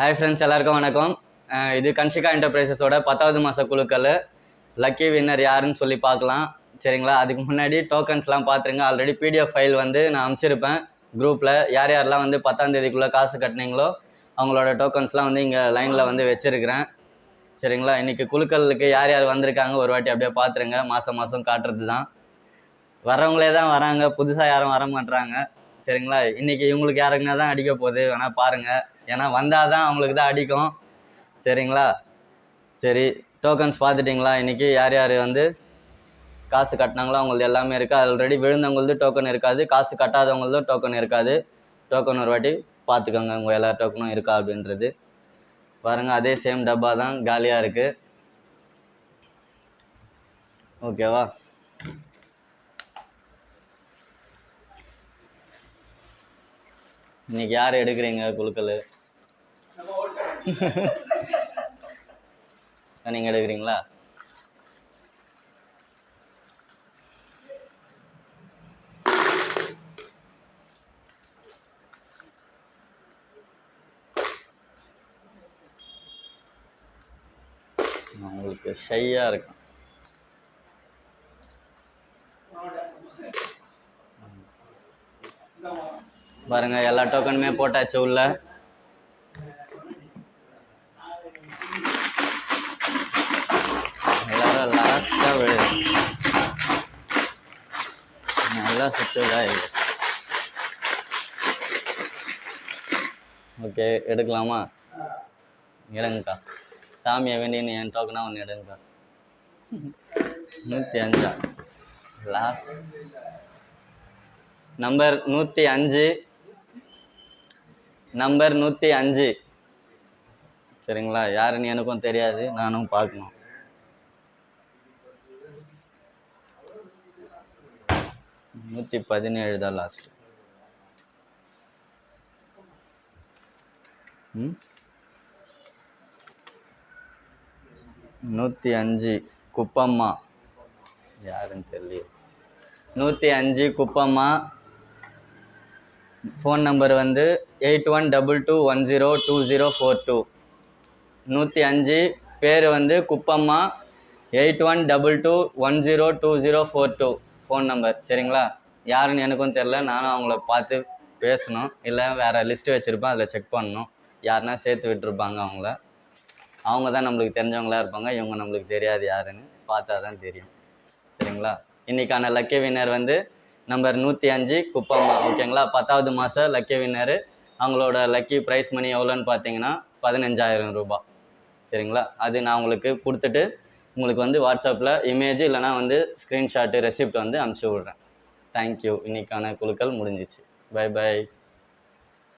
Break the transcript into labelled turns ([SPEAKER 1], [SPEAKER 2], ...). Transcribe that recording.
[SPEAKER 1] Hi friends எல்லாருக்கும் வணக்கம். இது கன்ஷிகா என்டர்பிரைசஸோட பத்தாவது மாத குழுக்கள். லக்கி வின்னர் யாருன்னு சொல்லி பார்க்கலாம். சரிங்களா? அதுக்கு முன்னாடி டோக்கன்ஸ்லாம் பார்த்துருங்க ஆல்ரெடி பிடிஎஃப் ஃபைல் வந்து நான் அனுப்பிச்சிருப்பேன். குரூப்பில் யார் யாரெல்லாம் வந்து பத்தாம் தேதிக்குள்ளே காசு கட்டினீங்களோ அவங்களோட டோக்கன்ஸ்லாம் வந்து இங்கே லைனில் வந்து வச்சுருக்கிறேன். சரிங்களா? இன்றைக்கி குழுக்களுக்கு யார் யார் வந்திருக்காங்க ஒரு வாட்டி அப்படியே பார்த்துருங்க மாதம் மாதம் காட்டுறது தான் வரவங்களே தான் வராங்க. புதுசாக யாரும் வர மாட்டுறாங்க சரிங்களா? இன்றைக்கி இவங்களுக்கு யாருக்குன்னா தான் அடிக்க போகுது. வேணால் பாருங்கள் ஏன்னா வந்தால் தான் அவங்களுக்கு தான் அடிக்கும். சரிங்களா? சரி டோக்கன்ஸ் பார்த்துட்டிங்களா? இன்றைக்கி யார் யார் வந்து காசு கட்டினாங்களோ அவங்களது எல்லாமே இருக்குது ஆல்ரெடி விழுந்தவங்களது டோக்கன் இருக்காது. காசு கட்டாதவங்களதும் டோக்கன் இருக்காது. டோக்கன் ஒரு வாட்டி பார்த்துக்கோங்க. உங்கள் எல்லா டோக்கனும் இருக்கா அப்படின்றது. பாருங்கள் அதே சேம் டப்பா தான் காலியாக இருக்குது ஓகேவா இன்றைக்கி யார் எடுக்கிறீங்க குழுக்கள்? நீங்கள் எடுக்கிறீங்களா உங்களுக்கு ஷையாக இருக்கும். பாருங்க எல்லா டோக்கனுமே போட்டாச்சு உள்ள. எல்லாரும் நல்லா சுற்றுதா இது ஓகே எடுக்கலாமா? எடுங்கக்கா. சாமியை வேண்டின்னு என் டோக்கனா ஒன்று எடுங்கக்கா. நூற்றி அஞ்சா. லாஸ்ட் நம்பர் நூற்றி அஞ்சு. நம்பர் நூற்றி அஞ்சு. சரிங்களா? யாருன்னு எனக்கும் தெரியாது நானும் பார்க்கணும். நூற்றி பதினேழு தான் லாஸ்ட் ம்? நூற்றி அஞ்சு குப்பம்மா. யாருன்னு தெரியல நூற்றி அஞ்சு குப்பம்மா. ஃபோன் நம்பர் வந்து eight one double two one zero two zero four two. நூற்றி அஞ்சு பேர் வந்து Kuppamma eight one double two one zero two zero four two. Phone number சரிங்களா? யாருன்னு எனக்கும் தெரில நானும் அவங்கள பார்த்து பேசணும். இல்லை வேறு லிஸ்ட்டு வச்சுருப்பேன். அதில் செக் பண்ணணும். யாருன்னா சேர்த்து விட்டுருப்பாங்க அவங்கள. அவங்க தான் நம்மளுக்கு தெரிஞ்சவங்களா இருப்பாங்க. இவங்க நம்மளுக்கு தெரியாது யாருன்னு பார்த்தா தான் தெரியும். சரிங்களா? இன்றைக்கான லக்கி வின்னர் வந்து நம்பர் நூற்றி அஞ்சு குப்பம்மா. ஓகேங்களா? பத்தாவது மாதம் லக்கி வின்னரு அவங்களோட லக்கி ப்ரைஸ் மணி எவ்வளோன்னு பார்த்தீங்கன்னா பதினஞ்சாயிரம் ரூபாய். சரிங்களா? அது நான் உங்களுக்கு கொடுத்துட்டு உங்களுக்கு வந்து வாட்ஸ்அப்பில் இமேஜ் இல்லைனா வந்து ஸ்க்ரீன்ஷாட்டு ரெசிப்ட் வந்து அனுப்பிச்சி விட்றேன். தேங்க்யூ இன்றைக்கான குழுக்கள் முடிஞ்சிச்சு. By by